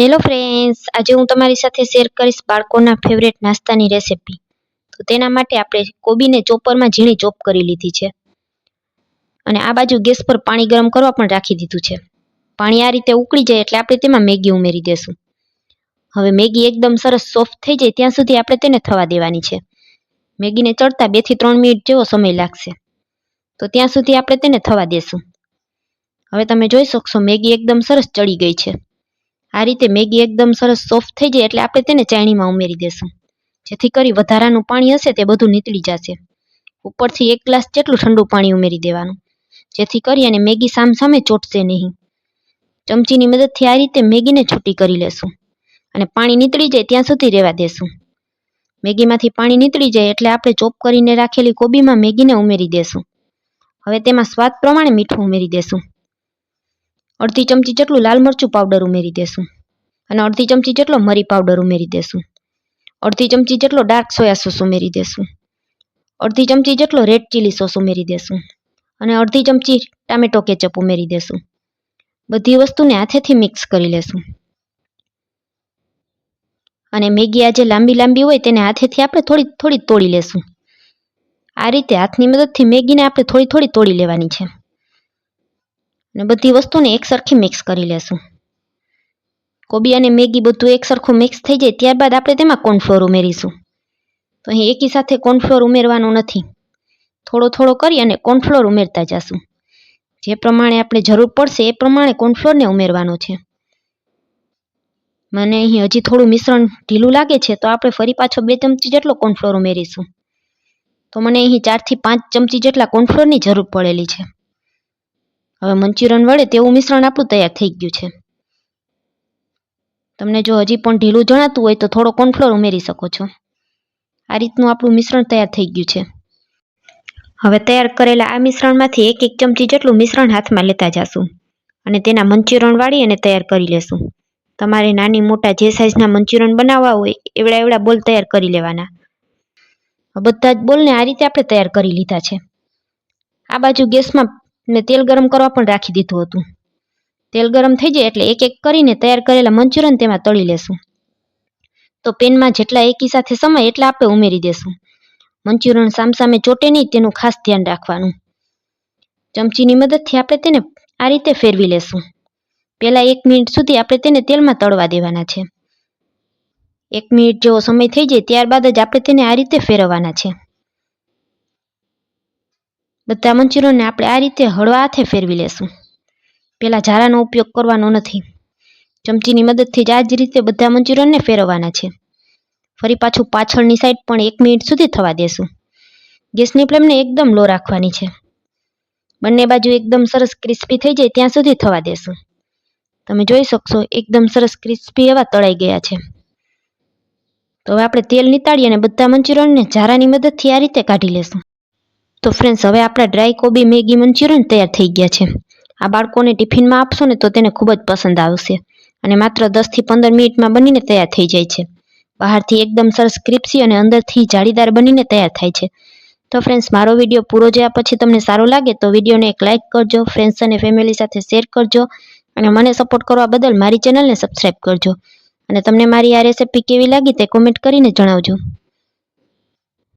Hello friends આજે હું તમારી સાથે શેર કરીશ બાળકોના ફેવરેટ નાસ્તાની રેસિપી તો તેના માટે આપણે કોબીને ચોપરમાં ઝીણી ચોપ કરી લીધી છે. અને આ બાજુ ગેસ પર પાણી ગરમ કરવા પણ રાખી દીધું છે. પાણી આ રીતે ઉકળી જાય એટલે આપણે તેમાં મેગી ઉમેરી દેશું. હવે મેગી એકદમ સરસ સોફ્ટ થઈ જાય ત્યાં સુધી આપણે તેને થવા દેવાની છે. મેગીને ચડતા બેથી ત્રણ મિનિટ જેવો સમય લાગશે. તો ત્યાં સુધી આપણે તેને થવા દેશું. હવે તમે જોઈ શકશો મેગી એકદમ સરસ ચડી ગઈ છે. આ રીતે મેગી એકદમ સરસ સોફ્ટ થઈ જાય એટલે આપણે તેને ચાયણીમાં ઉમેરી દેશું. જેથી કરી વધારાનું પાણી હશે તે બધું નીતળી જશે. ઉપરથી એક ગ્લાસ જેટલું ઠંડુ પાણી ઉમેરી દેવાનું. જેથી કરી અને મેગી સામ સામે ચોટશે નહીં. ચમચીની મદદથી આ રીતે મેગીને છૂટી કરી લેશું અને પાણી નીતળી જાય ત્યાં સુધી રહેવા દેશું. મેગીમાંથી પાણી નીતળી જાય એટલે આપણે ચોપ કરીને રાખેલી કોબીમાં મેગીને ઉમેરી દેશું. હવે તેમાં સ્વાદ પ્રમાણે મીઠું ઉમેરી દેશું. અડધી ચમચી જેટલું લાલ મરચું પાવડર ઉમેરી દેશું. અને અડધી ચમચી જેટલો મરી પાવડર ઉમેરી દેશું. અડધી ચમચી જેટલો ડાર્ક સોયા સોસ ઉમેરી દેશું. અડધી ચમચી જેટલો રેડ ચીલી સોસ ઉમેરી દેશું. અને અડધી ચમચી ટામેટો કેચઅપ ઉમેરી દેશું. બધી વસ્તુને હાથેથી મિક્સ કરી લેશું. અને મેગી આજે લાંબી લાંબી હોય તેને હાથેથી આપણે થોડી થોડી તોડી લેશું. આ રીતે હાથની મદદથી મેગીને આપણે થોડી થોડી તોડી લેવાની છે. અને બધી વસ્તુને એકસરખી મિક્સ કરી લેશું. કોબી અને મેગી બધું એકસરખું મિક્સ થઈ જાય, ત્યારબાદ આપણે તેમાં કોર્નફ્લોર ઉમેરીશું. તો અહીં એકી સાથે કોર્નફ્લોર ઉમેરવાનો નથી. થોડો થોડો કરી અને કોર્નફ્લોર ઉમેરતા જશું. જે પ્રમાણે આપણે જરૂર પડશે એ પ્રમાણે કોર્નફ્લોરને ઉમેરવાનો છે. મને અહીં હજી થોડું મિશ્રણ ઢીલું લાગે છે, તો આપણે ફરી પાછો બે ચમચી જેટલો કોર્નફ્લોર ઉમેરીશું. તો મને અહીં ચારથી પાંચ ચમચી જેટલા કોર્નફ્લોરની જરૂર પડેલી છે. હવે મંચુરિયન વળે તેવું મિશ્રણ આપણું તૈયાર થઈ ગયું છે. તમને જો હજી પણ ઢીલું જણાતું હોય તો થોડો કોર્નફ્લોર ઉમેરી શકો છો. આ રીતનું આપણું મિશ્રણ તૈયાર થઈ ગયું છે. હવે તૈયાર કરેલા આ મિશ્રણમાંથી એક એક ચમચી જેટલું મિશ્રણ હાથમાં લેતા જશું અને તેના મંચુરિયન વાળી અને તૈયાર કરી લેશું. તમારે નાની મોટા જે સાઇઝના મંચુરિયન બનાવવા હોય એવડા એવડા બોલ તૈયાર કરી લેવાના. બધા જ બોલને આ રીતે આપણે તૈયાર કરી લીધા છે. આ બાજુ ગેસમાં ને તેલ ગરમ કરવા પણ રાખી દીધું હતું. તેલ ગરમ થઈ જાય એટલે એક એક કરીને તૈયાર કરેલા મંચુરિયન તેમાં તળી લેશું. તો પેનમાં જેટલા એકી સાથે સમય એટલા આપણે ઉમેરી દેશું. મંચુરિયન સામસામે ચોટે નહીં, તેનું ખાસ ધ્યાન રાખવાનું. ચમચીની મદદથી આપણે તેને આ રીતે ફેરવી લેશું. પહેલાં એક મિનિટ સુધી આપણે તેને તેલમાં તળવા દેવાના છે. એક મિનિટ જેવો સમય થઈ જાય ત્યારબાદ જ આપણે તેને આ રીતે ફેરવવાના છે. બધા મંચુરિયનને આપણે આ રીતે હળવા હાથે ફેરવી લેશું. પહેલાં ઝારાનો ઉપયોગ કરવાનો નથી. ચમચીની મદદથી જ આ જ રીતે બધા મંચુરિયનને ફેરવવાના છે. ફરી પાછું પાછળની સાઈડ પણ એક મિનિટ સુધી થવા દેશું. ગેસની ફ્લેમને એકદમ લો રાખવાની છે. બંને બાજુ એકદમ સરસ ક્રિસ્પી થઈ જાય ત્યાં સુધી થવા દેશું. તમે જોઈ શકશો, એકદમ સરસ ક્રિસ્પી એવા તળાઈ ગયા છે. તો હવે આપણે તેલ નીતાળી અને બધા મંચુરિયનને ઝારાની મદદથી આ રીતે કાઢી લેશું. તો ફ્રેન્ડ્સ હવે આપણા ડ્રાય કોબી મેગી મંચુરિયન તૈયાર થઈ ગયા છે. આ બાળકોને ટિફિનમાં આપશો ને તો તેને ખૂબ જ પસંદ આવશે. અને માત્ર દસથી પંદર મિનિટમાં બનીને તૈયાર થઈ જાય છે. બહારથી એકદમ સરસ ક્રિપ્સી અને અંદરથી જાળીદાર બનીને તૈયાર થાય છે. તો ફ્રેન્ડ્સ મારો વીડિયો પૂરો જોયા પછી તમને સારો લાગે તો વિડીયોને એક લાઇક કરજો ફ્રેન્ડ્સ અને ફેમિલી સાથે શેર કરજો અને મને સપોર્ટ કરવા બદલ મારી ચેનલને સબસ્ક્રાઈબ કરજો. અને તમને મારી આ રેસિપી કેવી લાગી તે કોમેન્ટ કરીને જણાવજો.